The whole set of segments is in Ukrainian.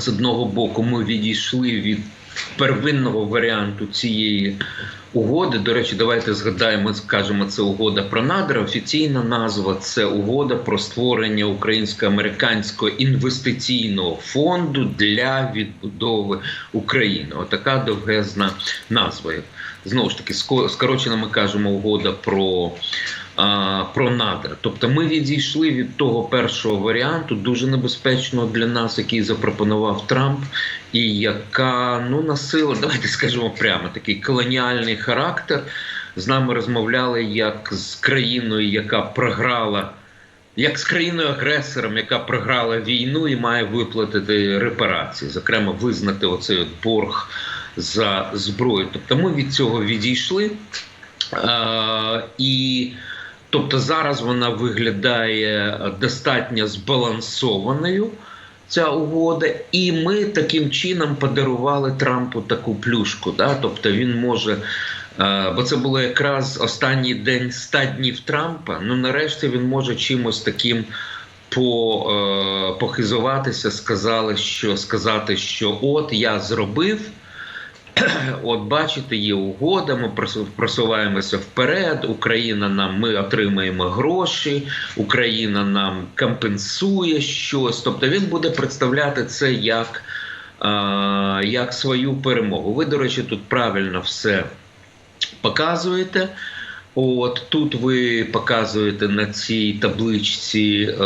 з одного боку ми відійшли від первинного варіанту цієї угоди. До речі, давайте згадаємо, скажемо, це угода про надра. Офіційна назва це угода про створення українсько-американського інвестиційного фонду для відбудови України. Отака довгезна назва. Знову ж таки, ско- скорочено ми кажемо угода про. Про надра, тобто ми відійшли від того першого варіанту, дуже небезпечного для нас, який запропонував Трамп, і яка ну носила, давайте скажемо прямо, такий колоніальний характер. З нами розмовляли як з країною, яка програла, як з країною агресором, яка програла війну і має виплатити репарації, зокрема, визнати оцей от борг за зброю. Тобто ми від цього відійшли. Е, і тобто зараз вона виглядає достатньо збалансованою ця угода, і ми таким чином подарували Трампу таку плюшку. Да? Тобто він може. е, Бо це було якраз останній день 100 днів Трампа. Ну нарешті він може чимось таким по, е, похизуватися, сказали, що сказати, що от я зробив. От бачите, є угода. Ми просуваємося вперед. Україна нам ми отримаємо гроші, Україна нам компенсує щось. Тобто він буде представляти це як, а, як свою перемогу. Ви, до речі, тут правильно все показуєте. От тут ви показуєте на цій табличці е,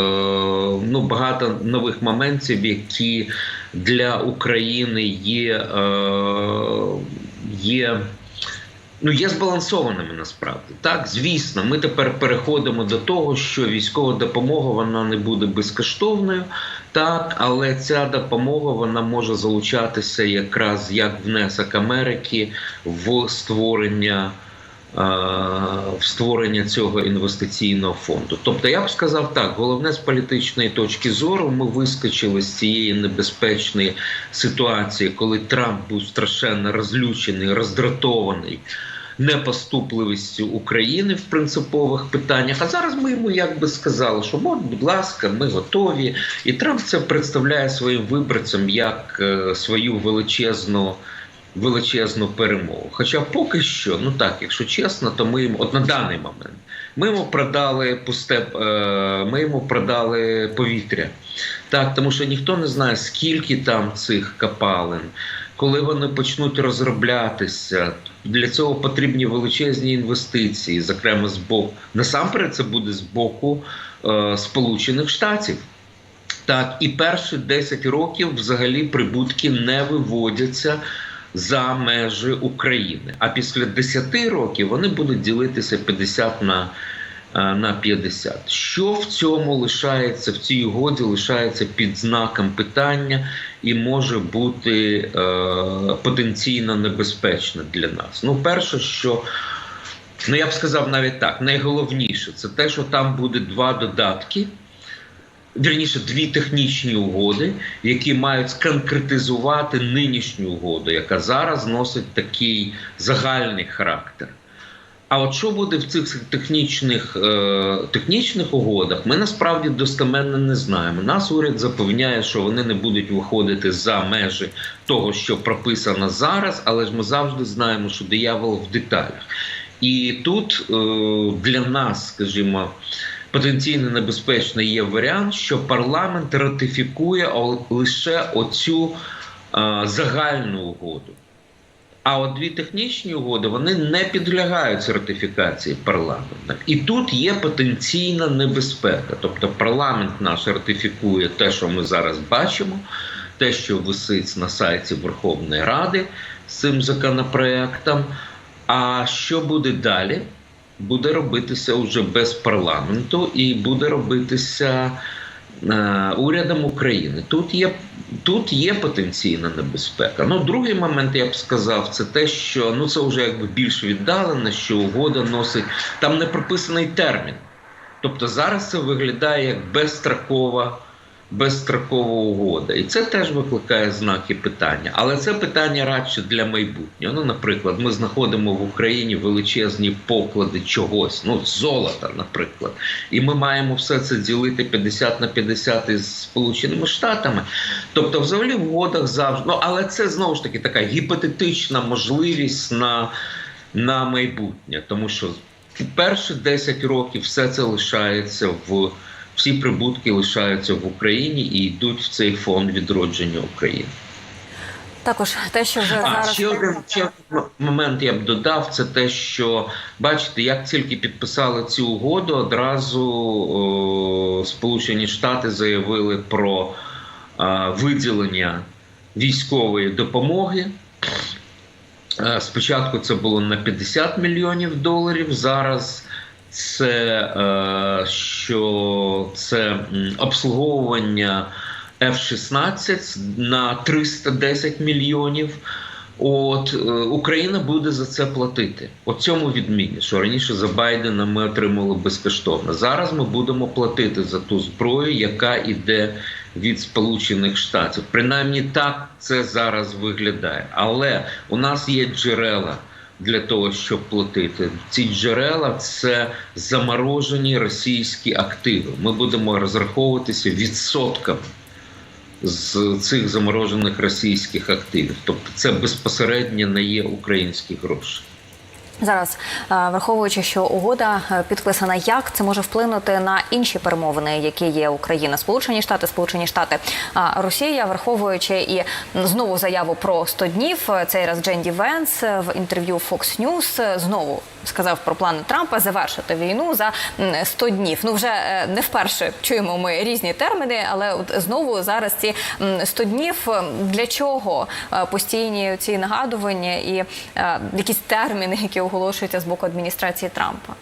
ну, багато нових моментів, які для України є, е, є, ну, є збалансованими насправді. Так, звісно, ми тепер переходимо до того, що військова допомога вона не буде безкоштовною. Так, але ця допомога вона може залучатися якраз як внесок Америки в створення в створення цього інвестиційного фонду. Тобто, я б сказав так: головне з політичної точки зору, ми вискочили з цієї небезпечної ситуації, коли Трамп був страшенно розлючений, роздратований. Непоступливістю України в принципових питаннях. А зараз ми йому якби сказали, що от, будь ласка, ми готові. І Трамп це представляє своїм виборцям як е, свою величезну величезну перемогу. Хоча поки що, ну так, якщо чесно, то ми йому, от на даний момент, ми йому продали пусте, е, ми йому продали повітря. Так, тому що ніхто не знає, скільки там цих копалин, коли вони почнуть розроблятися. Для цього потрібні величезні інвестиції, зокрема з боку насамперед, це буде з боку е, Сполучених Штатів. Так, і перші 10 років взагалі прибутки не виводяться за межі України. А після 10 років вони будуть ділитися 50 на, е, на 50. Що в цьому лишається, в цій угоді лишається під знаком питання і може бути е, потенційно небезпечно для нас. Ну, перше, що ну я б сказав навіть так, найголовніше це те, що там буде два додатки. Вірніше, дві технічні угоди, які мають конкретизувати нинішню угоду, яка зараз носить такий загальний характер. А от що буде в цих технічних е, технічних угодах, ми насправді достеменно не знаємо. Нас уряд запевняє, що вони не будуть виходити за межі того, що прописано зараз, але ж ми завжди знаємо, що диявол в деталях. І тут е, для нас, скажімо, потенційно небезпечний є варіант, що парламент ратифікує лише оцю е, загальну угоду. А от дві технічні угоди вони не підлягають ратифікації парламентом. І тут є потенційна небезпека. Тобто парламент наш ратифікує те, що ми зараз бачимо, те, що висить на сайті Верховної Ради з цим законопроектом. А що буде далі? Буде робитися вже без парламенту і буде робитися е, урядом України. Тут є, тут є потенційна небезпека. Ну, другий момент, я б сказав, це те, що ну це вже якби більш віддалено, що угода носить там не прописаний термін. Тобто зараз це виглядає як безстрокова безстрокова угода. І це теж викликає знаки питання. Але це питання радше для майбутнього. Ну, наприклад, ми знаходимо в Україні величезні поклади чогось, ну золота, наприклад, і ми маємо все це ділити 50 на 50 із Сполученими Штатами. Тобто, взагалі в угодах завжди. Ну, але це знову ж таки така гіпотетична можливість на, на майбутнє, тому що перші 10 років все це лишається в всі прибутки лишаються в Україні і йдуть в цей фонд відродження України. Також те, що вже а, зараз ще один ще момент я б додав, це те, що бачите, як тільки підписали цю угоду, одразу о, Сполучені Штати заявили про о, виділення військової допомоги. Спочатку це було на 50 мільйонів доларів. Зараз це е, що це обслуговування F-16 на 310 мільйонів. От е, Україна буде за це платити. О цьому відміні, що раніше за Байдена ми отримали безкоштовно. Зараз ми будемо платити за ту зброю, яка йде від Сполучених Штатів. Принаймні так це зараз виглядає. Але у нас є джерела для того, щоб платити. Ці джерела це заморожені російські активи. Ми будемо розраховуватися відсотками з цих заморожених російських активів. Тобто, це безпосередньо не є українські гроші. Зараз враховуючи, що угода підписана, як це може вплинути на інші перемовини, які є Україна, Сполучені Штати, Сполучені Штати, Росія, враховуючи і знову заяву про 100 днів. Цей раз Дженді Венс в інтерв'ю Fox News знову сказав про плани Трампа завершити війну за 100 днів. Ну вже не вперше чуємо ми різні терміни, але от знову зараз ці 100 днів для чого постійні ці нагадування і якісь терміни, які оголошуються з боку адміністрації Трампа?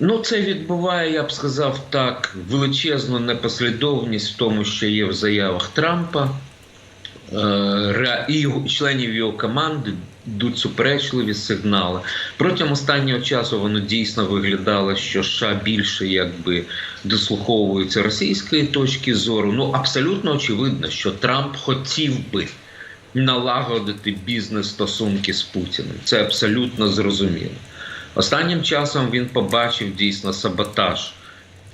Ну, це відбуває, я б сказав так, величезну непослідовність в тому, що є в заявах Трампа і членів його команди йдуть суперечливі сигнали. Протягом останнього часу воно дійсно виглядало, що США більше якби дослуховується російської точки зору. Ну абсолютно очевидно, що Трамп хотів би налагодити бізнес-стосунки з Путіним. Це абсолютно зрозуміло. Останнім часом він побачив дійсно саботаж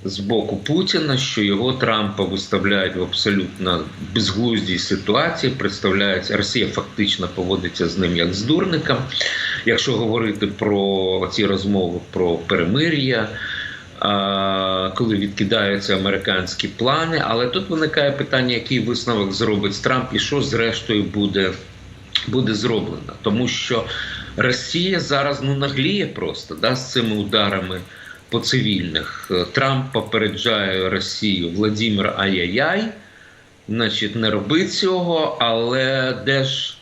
з боку Путіна, що його Трампа виставляють в абсолютно безглуздій ситуації. Представляється, Росія фактично поводиться з ним як з дурником. Якщо говорити про ці розмови про перемир'я. Коли відкидаються американські плани, але тут виникає питання, який висновок зробить Трамп, і що зрештою буде буде зроблено, тому що Росія зараз ну нагліє просто да, з цими ударами по цивільних. Трамп попереджає Росію Владимир Ай-яй-яй, значить, не роби цього, але де ж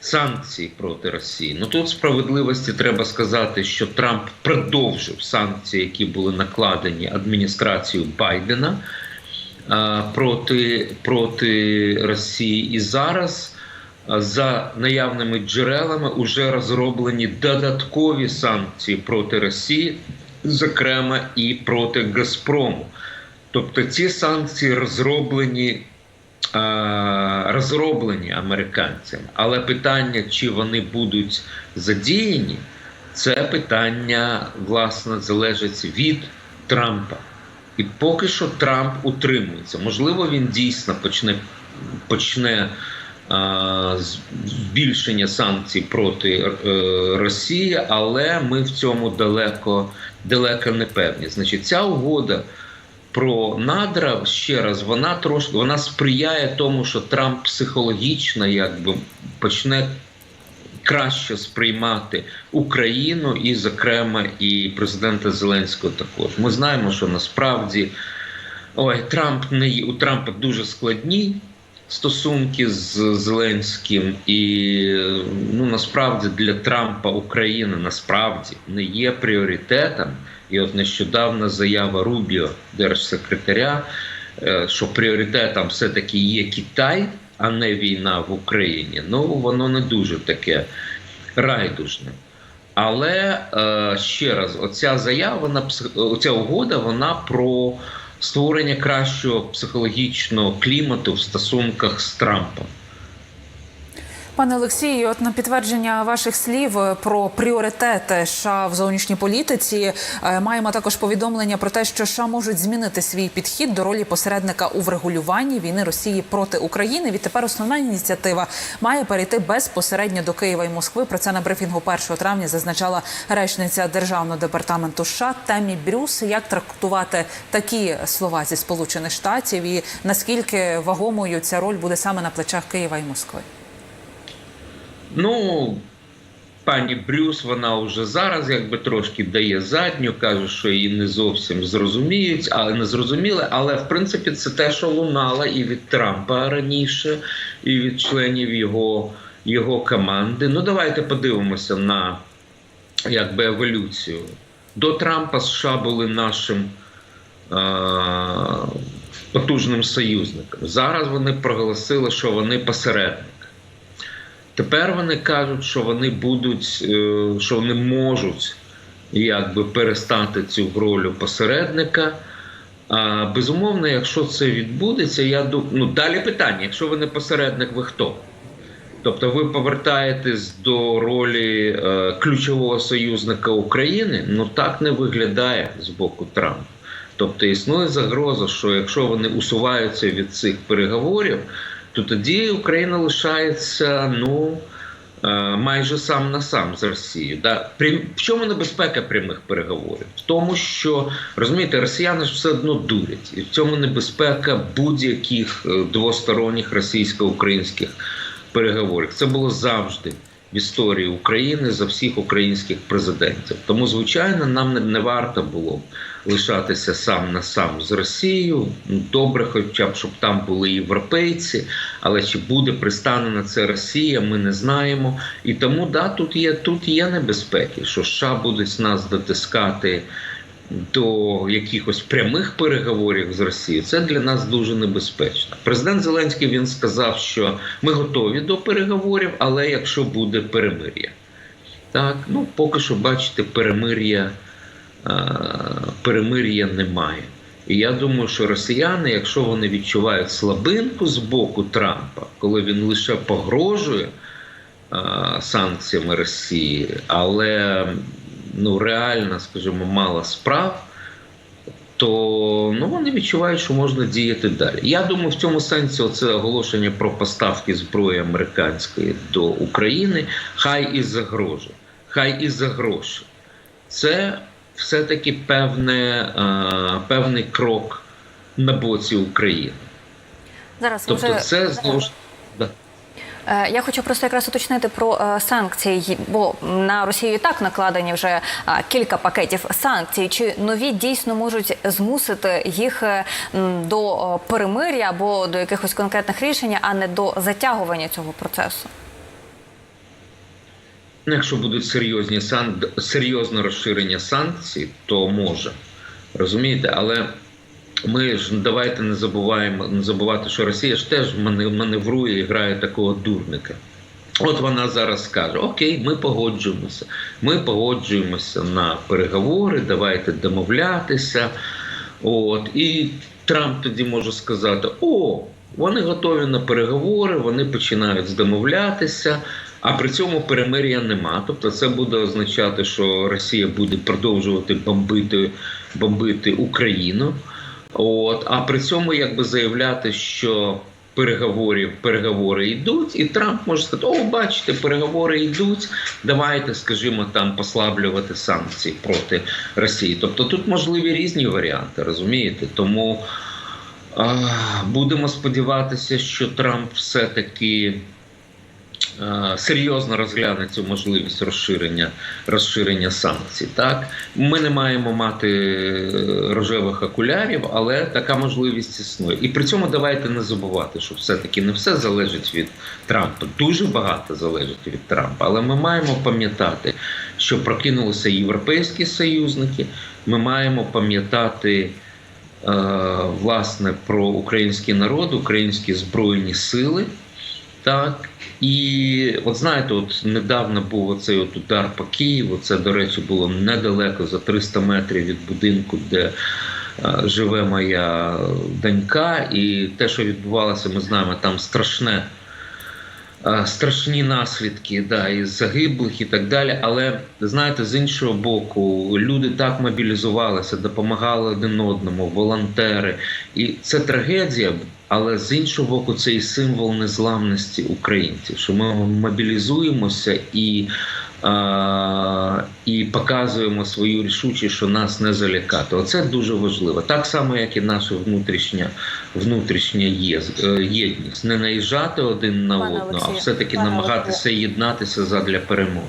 санкції проти Росії? Ну тут справедливості треба сказати, що Трамп продовжив санкції, які були накладені адміністрацією Байдена проти, проти Росії. І зараз. За наявними джерелами вже розроблені додаткові санкції проти Росії, зокрема і проти Газпрому. Тобто ці санкції розроблені розроблені американцями, але питання, чи вони будуть задіяні, це питання власне залежить від Трампа. І поки що Трамп утримується. Можливо, він дійсно почне почне збільшення санкцій проти е, Росії, але ми в цьому далеко далеко не певні. Значить, ця угода про надра ще раз вона трошки вона сприяє тому, що Трамп психологічно якби почне. Краще сприймати Україну і, зокрема, і президента Зеленського також. Ми знаємо, що насправді ой, Трамп не у Трампа дуже складні стосунки з Зеленським, і ну насправді для Трампа Україна насправді не є пріоритетом. І от нещодавна заява Рубіо, держсекретаря, е, що пріоритетом все-таки є Китай, а не війна в Україні. Ну воно не дуже таке райдужне. Але е, ще раз, оця заява, оця угода, вона про створення кращого психологічного клімату в стосунках з Трампом. Пане Олексію, от на підтвердження ваших слів е, про пріоритети США в зовнішній політиці е, маємо також повідомлення про те, що США можуть змінити свій підхід до ролі посередника у врегулюванні війни Росії проти України. Відтепер основна ініціатива має перейти безпосередньо до Києва і Москви. Про це на брифінгу 1 травня зазначала речниця державного департаменту США Темі Брюс. Як трактувати такі слова зі Сполучених Штатів і наскільки вагомою ця роль буде саме на плечах Києва і Москви? Ну, пані Брюс, вона вже зараз якби трошки дає задню, каже, що її не зовсім зрозуміють, але не зрозуміли. Але в принципі це те, що лунало і від Трампа раніше, і від членів його, його команди. Ну, давайте подивимося на якби еволюцію. До Трампа США були нашим. Потужним союзником. Зараз вони проголосили, що вони посередник. Тепер вони кажуть, що вони будуть, е, що вони можуть якби перестати цю роль посередника. А, безумовно, якщо це відбудеться, я думаю, ну далі питання: якщо ви не посередник, ви хто? Тобто ви повертаєтесь до ролі е, ключового союзника України, ну так не виглядає з боку Трампа. Тобто існує загроза, що якщо вони усуваються від цих переговорів, то тоді Україна лишається ну е, майже сам на сам з Росією. Да? В чому небезпека прямих переговорів? В тому, що розумієте, росіяни ж все одно дурять, і в цьому небезпека будь-яких е, двосторонніх російсько-українських переговорів. Це було завжди в історії України за всіх українських президентів. Тому, звичайно, нам не, варто було лишатися сам на сам з Росією. Ну, Добре, хоча б щоб там були європейці, але чи буде пристане на це Росія, ми не знаємо. І тому да, тут є тут є небезпеки, що США будуть нас дотискати до якихось прямих переговорів з Росією. Це для нас дуже небезпечно. Президент Зеленський він сказав, що ми готові до переговорів, але якщо буде перемир'я. Так, ну поки що, бачите, перемир'я, е, перемир'я немає. І я думаю, що росіяни, якщо вони відчувають слабинку з боку Трампа, коли він лише погрожує е, санкціями Росії, але ну, реально, скажімо, мало справ, то ну, вони відчувають, що можна діяти далі. Я думаю, в цьому сенсі це оголошення про поставки зброї американської до України, хай і за гроші, хай і за гроші. Це все-таки певне, е, певний крок на боці України. Зараз Тобто, вже це знову ж Я хочу просто якраз уточнити про е, санкції, бо на Росію і так накладені вже е, кілька пакетів санкцій. Чи нові дійсно можуть змусити їх е, до е, перемир'я або до якихось конкретних рішень, а не до затягування цього процесу? Ну, Якщо будуть серйозні сан... серйозне розширення санкцій, то може. Розумієте, але ми ж давайте не забуваємо не забувати, що Росія ж теж маневрує і грає такого дурника. От вона зараз скаже: Окей, ми погоджуємося. Ми погоджуємося на переговори, давайте домовлятися. От і Трамп тоді може сказати: О, вони готові на переговори, вони починають домовлятися, а при цьому перемир'я нема. Тобто, це буде означати, що Росія буде продовжувати бомбити, бомбити Україну. От, а при цьому якби заявляти, що переговорів переговори йдуть, і Трамп може сказати: О, бачите, переговори йдуть. Давайте, скажімо, там послаблювати санкції проти Росії. Тобто тут можливі різні варіанти, розумієте? Тому а, будемо сподіватися, що Трамп все-таки. Е, Серйозно розгляне цю можливість розширення розширення санкцій. Так ми не маємо мати е, рожевих окулярів, але така можливість існує. І при цьому давайте не забувати, що все-таки не все залежить від Трампа. Дуже багато залежить від Трампа. Але ми маємо пам'ятати, що прокинулися європейські союзники. Ми маємо пам'ятати. е, Власне, про український народ, українські збройні сили, Так. І от знаєте, от недавно був оцей от удар по Києву. Це, до речі, було недалеко за 300 метрів від будинку, де е, живе моя донька. І те, що відбувалося, ми знаємо, там страшне. е, Страшні наслідки, да, і загиблих і так далі. Але знаєте, з іншого боку, люди так мобілізувалися, допомагали один одному, волонтери. І це трагедія, але з іншого боку, це і символ незламності українців, що ми мобілізуємося і, а, і показуємо свою рішучість, що нас не залякати. Оце дуже важливо. Так само, як і наша внутрішня, внутрішня єз- е, єдність. Не наїжджати один на Пане одного, а все-таки намагатися єднатися задля перемоги.